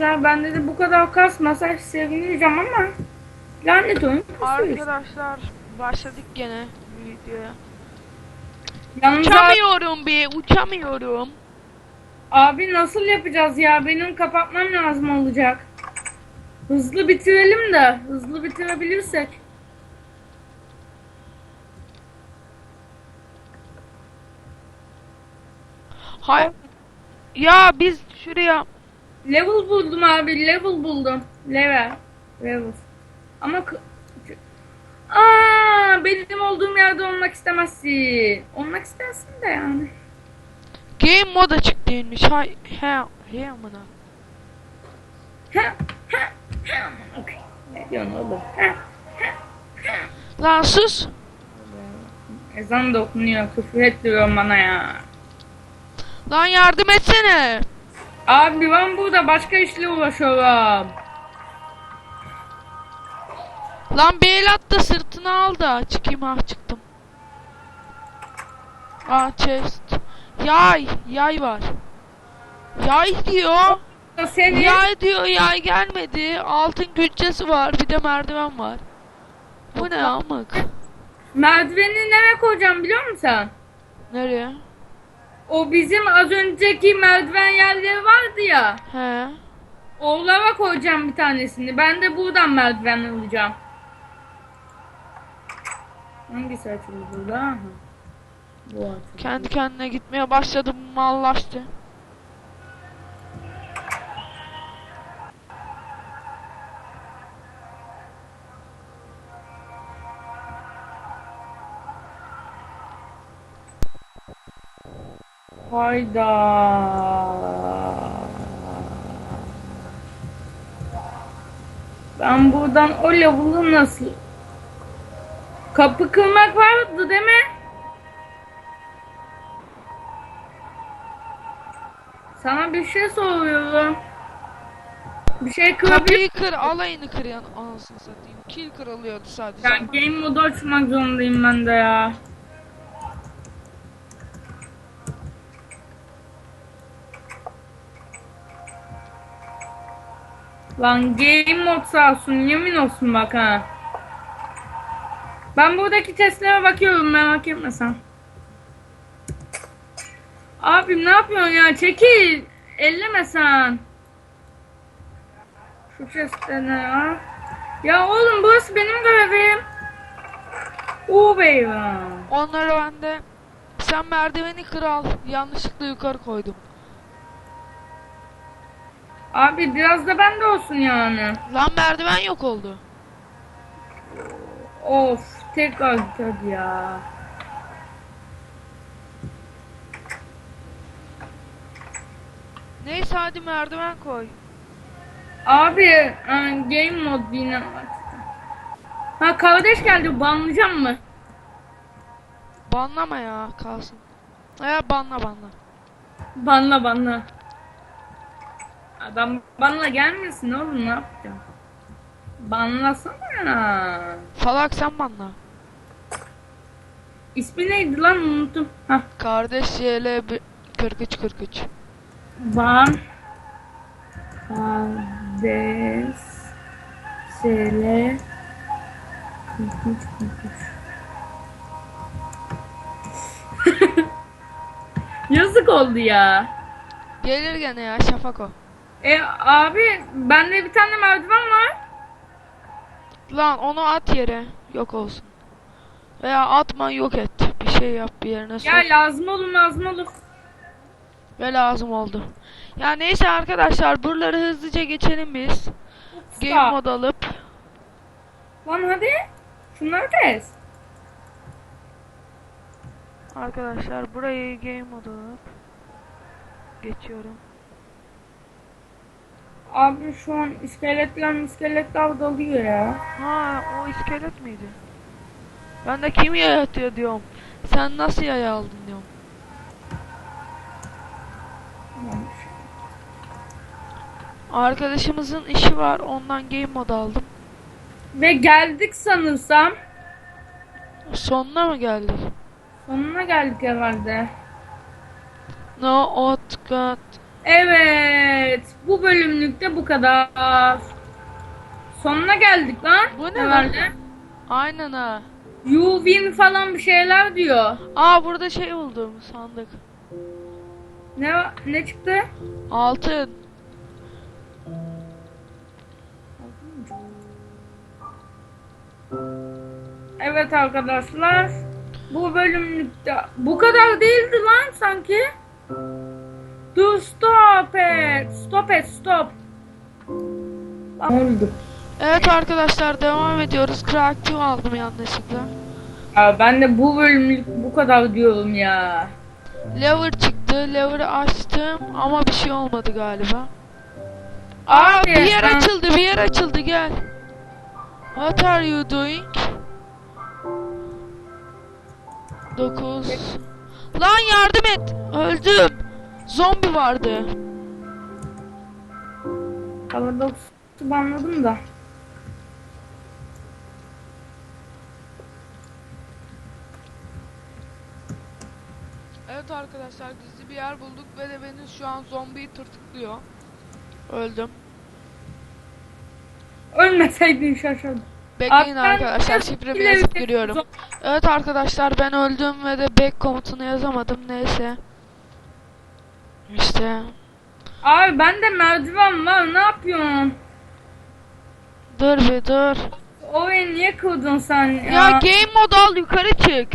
arkadaşlar. Ben de bu kadar kasmasa sevineceğim ama lanet oyun. Arkadaşlar başladık gene videoya. Abi, Uçamıyorum bir uçamıyorum. abi nasıl yapacağız ya? Benim kapatmam lazım olacak. Hızlı bitirelim de. Hızlı bitirebilirsek. Hay ya biz şuraya Level buldum abi. Level buldum. Level. Level. Ama Aa, benim olduğum yerde olmak istemezsin. Olmak istersin de yani. game moda çıktıymış. Hay he he amına. Ha, ha, ha. Okey. Ne diyorsun oğlum? Ha. Lan sus. Ezan da okunuyor. Küfür ettiriyor bana ya. Lan yardım etsene. Abi ben burada başka işle uğraşıyorum. Lan bir el at da sırtına al da çıkayım ha çıktım. Aa chest. Yay yay var. Yay diyor. Seni Yay diyor yay gelmedi. Altın güccesi var bir de merdiven var. Bu ne amık? merdiveni nereye koyacağım biliyor musun sen? Nereye? O bizim az önceki merdiven yerleri vardı ya. He. Oralara koyacağım bir tanesini. Ben de buradan merdiven alacağım. Hangisi açıldı burada? Aha. Bu açıldı. Kendi kendine gitmeye başladı mallaştı. Hayda. Ben buradan o level'ı nasıl? Kapı kırmak vardı değil mi? Sana bir şey soruyorum. Bir şey kırabilir Kapıyı kır alayını kır yan anasını satayım. Kill kırılıyordu sadece. Ya game modu açmak zorundayım ben de ya. Lan game mod sağ olsun yemin olsun bak ha. Ben buradaki testlere bakıyorum merak etme sen. Abim ne yapıyorsun ya çekil. Elleme sen. Şu chest'te ne ya? Ya oğlum burası benim görevim. Oo beyler. Onları bende. Sen merdiveni kır al. Yanlışlıkla yukarı koydum. Abi biraz da bende olsun yani. Lan merdiven yok oldu. Of tekrar git ya. Neyse hadi merdiven koy. Abi e, game mod yine Ha kardeş geldi banlayacağım mı? Banlama ya kalsın. Ya banla banla. Banla banla. Adam banla gelmesin oğlum ne yapacağım? Banlasana. Salak sen banla. İsmi neydi lan unuttum. Hah. Kardeş YL 43 43. Ban Kardeş Sele 43 43 Yazık oldu ya. Gelir gene ya şafak o. E abi bende bir tane merdiven var. Lan onu at yere. Yok olsun. Veya atma yok et. Bir şey yap bir yerine sok. Ya lazım olur lazım olur. Ve lazım oldu. Ya neyse arkadaşlar buraları hızlıca geçelim biz. Game mod alıp. Lan hadi. Şunları kes. Arkadaşlar burayı game mod alıp. Geçiyorum. Abi şu an iskeletler iskeletler doluyor ya. Ha o iskelet miydi? Ben de kim yay atıyor diyorum. Sen nasıl yay aldın diyorum. Arkadaşımızın işi var ondan game mod aldım. Ve geldik sanırsam. Sonuna mı geldik? Sonuna geldik herhalde. No ot got. Evet. Bu bölümlükte bu kadar. Sonuna geldik lan. Bu ne Herhalde. lan? Aynen ha. You win falan bir şeyler diyor. Aa burada şey buldum sandık. Ne ne çıktı? Altın. Evet arkadaşlar. Bu bölümlükte bu kadar değildi lan sanki. Dur stop it. Stop it stop. Oldu. Evet arkadaşlar devam ediyoruz. Kreatif aldım yanlışlıkla. Ya ben de bu bölümlük bu kadar diyorum ya. Lever çıktı. Lever'ı açtım ama bir şey olmadı galiba. Aa Abi, bir yer ben- açıldı, bir yer açıldı gel. What are you doing? 9 Lan yardım et. Öldüm. Zombi vardı. Paradoksu banladım da. Evet arkadaşlar gizli bir yer bulduk ve de beni şu an zombi tırtıklıyor. Öldüm. Ölmeseydin şaşırdım. Bekleyin Abi ben- arkadaşlar şifremi yazıp giriyorum. Evet arkadaşlar ben öldüm ve de back komutunu yazamadım neyse. İşte Abi bende merdiven var ne yapıyorsun? dur bir dur. Orayı niye kırdın sen ya? Ya game mode al yukarı çık.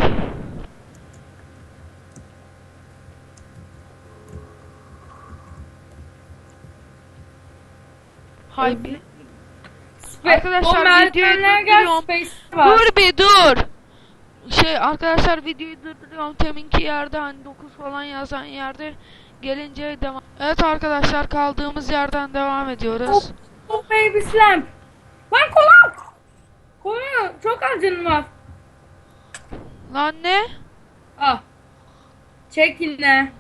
Hay Spe- Arkadaşlar, videoyu durduruyorum. Dur bir dur. Şey arkadaşlar videoyu durduruyorum. Teminki yerde hani 9 falan yazan yerde gelince devam. Evet arkadaşlar kaldığımız yerden devam ediyoruz. Oh baby slam. Lan kola. Kola çok az canım var. Lan ne? Ah. Çek yine.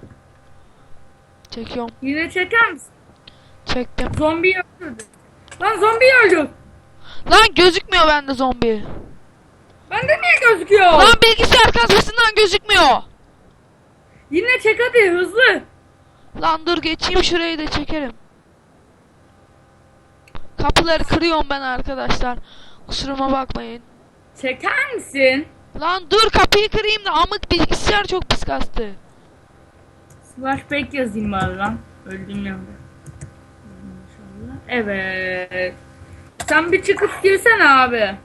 Çekiyorum. Yine çeker misin? Çektim. Zombiyi öldürdü. Lan zombiyi öldür. Lan gözükmüyor bende zombi. Bende niye gözüküyor? Lan bilgisayar kasmasından gözükmüyor. Yine çek hadi hızlı. Lan dur geçeyim şurayı da çekerim. Kapıları kırıyorum ben arkadaşlar. Kusuruma bakmayın. Çeker misin? Lan dur kapıyı kırayım da amık bilgisayar çok pis kastı. Flashback yazayım bari lan. Öldüm. İnşallah. Evet. Sen bir çıkıp girsene abi.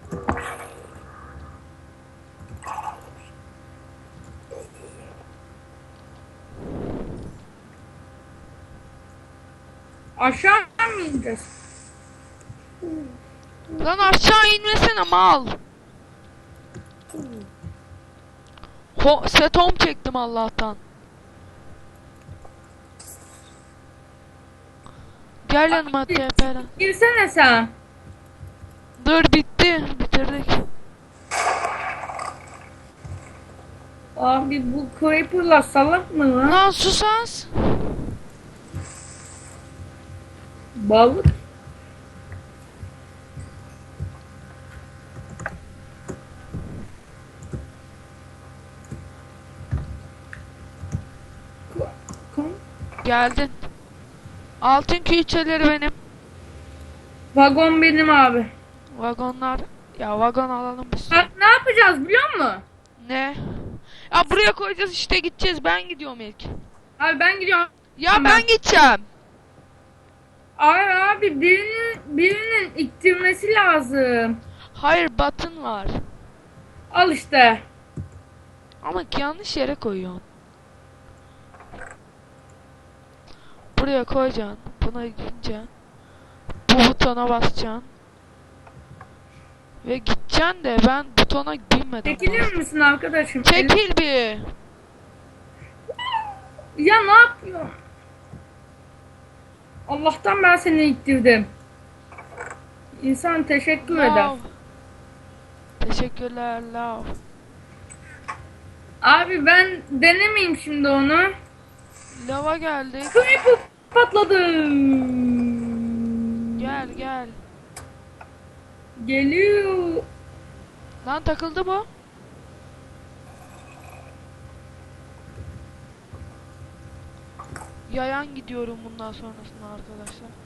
Aşağı mı ineceğiz? Lan aşağı inmesene mal. Ho set home çektim Allah'tan. Gel yanıma TP'den. Girsene sen. Dur bitti. Bitirdik. Abi bu Creeper'la salak mı lan? Lan susans. Balık. Geldin. Altın külçeleri benim. Vagon benim abi. Vagonlar. Ya vagon alalım biz. Bak ne yapacağız biliyor musun? Ne? Ya buraya koyacağız işte gideceğiz. Ben gidiyorum ilk. Abi ben gidiyorum. Ya Tamam. ben gideceğim. Abi abi birinin birinin ittirmesi lazım. Hayır batın var. Al işte. Ama yanlış yere koyuyorsun. Buraya koyacaksın. Buna gideceksin. Bu butona basacaksın. Ve gideceksin de ben butona binmedim. Çekilir misin arkadaşım? Çekil bir. Ya ne yapıyorsun? Allah'tan ben seni ittirdim. İnsan teşekkür eder. Love. Teşekkürler love. Abi ben denemeyeyim şimdi onu. Lava geldik. Creeper patladı. Gel gel. Geliyor. Lan takıldı bu. Yayan gidiyorum bundan sonrasında arkadaşlar.